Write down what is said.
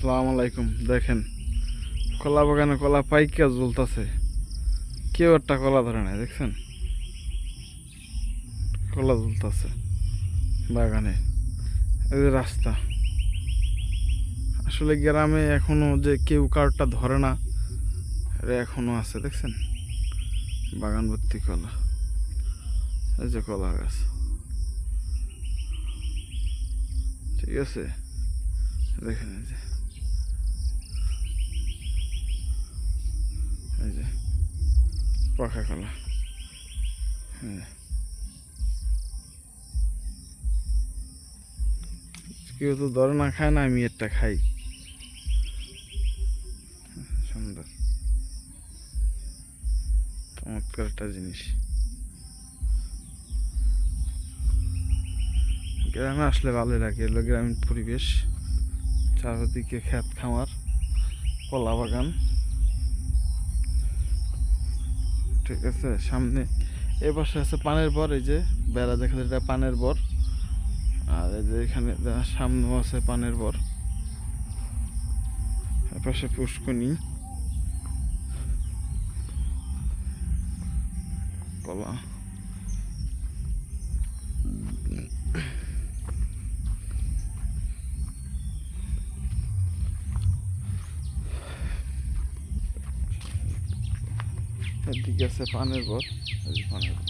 সালাম আলাইকুম। দেখেন, কলা বাগানে কলা পাইকা জ্বলতেছে। কেউ একটা কলা ধরে নাই, দেখছেন? কলা জ্বলতেছে বাগানে। এই যে রাস্তা। আসলে গ্রামে এখনও যে কেউ কারটা ধরে না এটা এখনও আছে, দেখছেন? বাগান ভর্তি কলা। এই যে কলা গাছ। ঠিক আছে? দেখেন যে। পাকা কলা হ্যাঁ। কেউ তো ধরে না খায় না, আমি একটা খাই। সুন্দর। চমৎকার একটা জিনিস। গ্রামে আসলে ভালো লাগে এলো গ্রামীণ পরিবেশ। চারদিকে ক্ষেত খামার, কলা বাগান। ঠিক আছে, সামনে। এ পাশে আছে পানের বর, এই যে বেড়া দেখা যায়, এটা পানের বর। আর এই যে এখানে সামনেও আছে পানের বর। এপাশে পুষ্কনি কলা এদিকে আছে পানের বর এই যে পানের বর